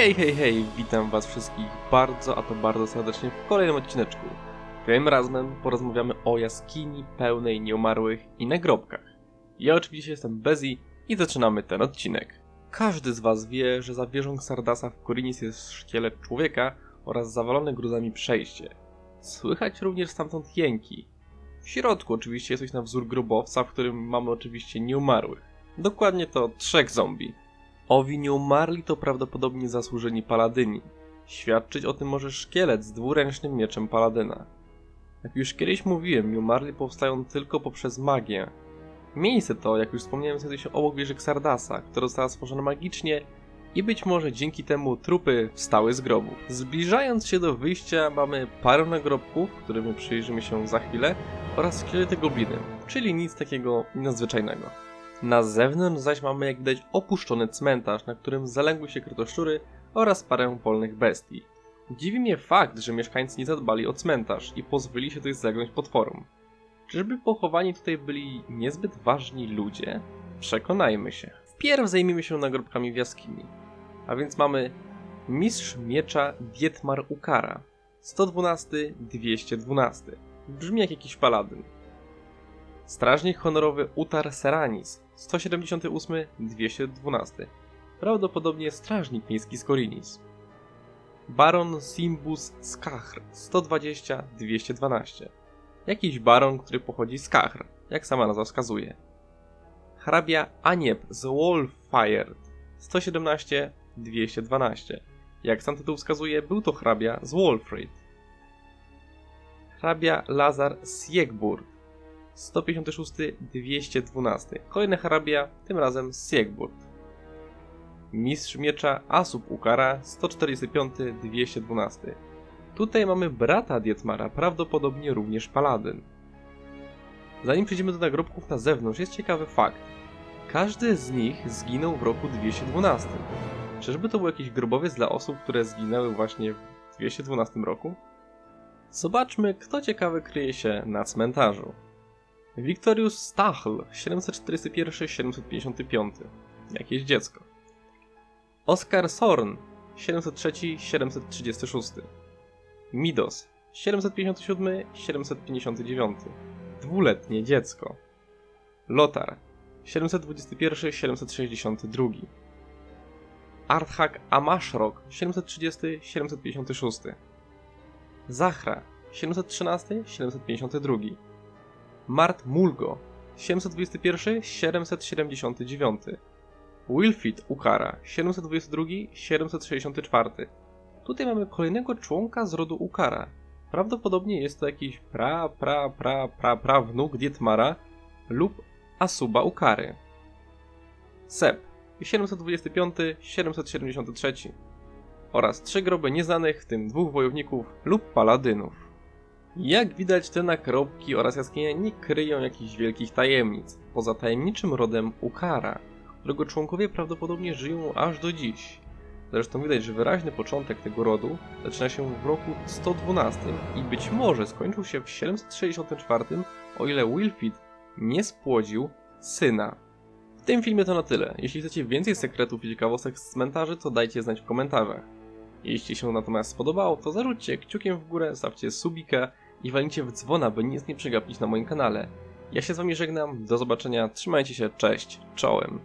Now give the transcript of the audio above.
Hej, hej, hej, witam was wszystkich bardzo, a to bardzo serdecznie w kolejnym odcineczku. Tym razem porozmawiamy o jaskini pełnej nieumarłych i nagrobkach. Ja oczywiście jestem Bezi i zaczynamy ten odcinek. Każdy z was wie, że za wieżą Xardasa w Korinis jest szkielet człowieka oraz zawalone gruzami przejście. Słychać również stamtąd jęki. W środku oczywiście jest coś na wzór grobowca, w którym mamy oczywiście nieumarłych. Dokładnie to trzech zombie. Owi nieumarli to prawdopodobnie zasłużeni paladyni. Świadczyć o tym może szkielet z dwuręcznym mieczem paladyna. Jak już kiedyś mówiłem, nieumarli powstają tylko poprzez magię. Miejsce to, jak już wspomniałem, znajduje się obok wieży Xardasa, która została stworzona magicznie i być może dzięki temu trupy wstały z grobów. Zbliżając się do wyjścia mamy parę nagrobków, którym przyjrzymy się za chwilę, oraz szkielety gobliny, czyli nic takiego nadzwyczajnego. Na zewnątrz zaś mamy jak widać opuszczony cmentarz, na którym zaległy się kretoszczury oraz parę polnych bestii. Dziwi mnie fakt, że mieszkańcy nie zadbali o cmentarz i pozwolili się tutaj zagląć potworom. Czyżby pochowani tutaj byli niezbyt ważni ludzie? Przekonajmy się. Wpierw zajmijmy się nagrobkami w jaskini. A więc mamy Mistrz Miecza Dietmar Ukara 112-212. Brzmi jak jakiś paladyn. Strażnik honorowy Utar Seranis 178-212. Prawdopodobnie strażnik miejski z Korinis. Baron Simbus Skachr 120-212. Jakiś baron, który pochodzi z Kachr, jak sama nazwa wskazuje. Hrabia Anieb z Wolfire 117-212. Jak sam tytuł wskazuje, był to hrabia z Wolfrid. Hrabia Lazar Siegburt 156-212. Kolejny hrabia, tym razem Siegburt. Mistrz miecza Asub Ukara 145-212. Tutaj mamy brata Dietmara, prawdopodobnie również paladyn. Zanim przejdziemy do nagrobków na zewnątrz, jest ciekawy fakt. Każdy z nich zginął w roku 212. Czyżby to był jakiś grobowiec dla osób, które zginęły właśnie w 212 roku? Zobaczmy, kto ciekawy kryje się na cmentarzu. Wiktorius Stachl 741-755. Jakieś dziecko. Oskar Sorn 703-736. Midos 757-759. Dwuletnie dziecko. Lotar 721-762. Arthak Amashrock 730-756. Zachra 713-752. Mart Mulgo 721-779. Wilfrid Ukara 722-764. Tutaj mamy kolejnego członka z rodu Ukara. Prawdopodobnie jest to jakiś pra, pra, pra, pra, pra wnuk Dietmara lub Asuba Ukary. Seb 725-773 oraz trzy groby nieznanych, w tym dwóch wojowników lub paladynów. Jak widać, te nagrobki oraz jaskinie nie kryją jakichś wielkich tajemnic, poza tajemniczym rodem Ukara, którego członkowie prawdopodobnie żyją aż do dziś. Zresztą widać, że wyraźny początek tego rodu zaczyna się w roku 112 i być może skończył się w 764, o ile Wilfrid nie spłodził syna. W tym filmie to na tyle. Jeśli chcecie więcej sekretów i ciekawostek z cmentarzy, to dajcie znać w komentarzach. Jeśli się natomiast spodobało, to zarzućcie kciukiem w górę, stawcie subika i walnijcie w dzwona, by nic nie przegapić na moim kanale. Ja się z wami żegnam, do zobaczenia, trzymajcie się, cześć, czołem.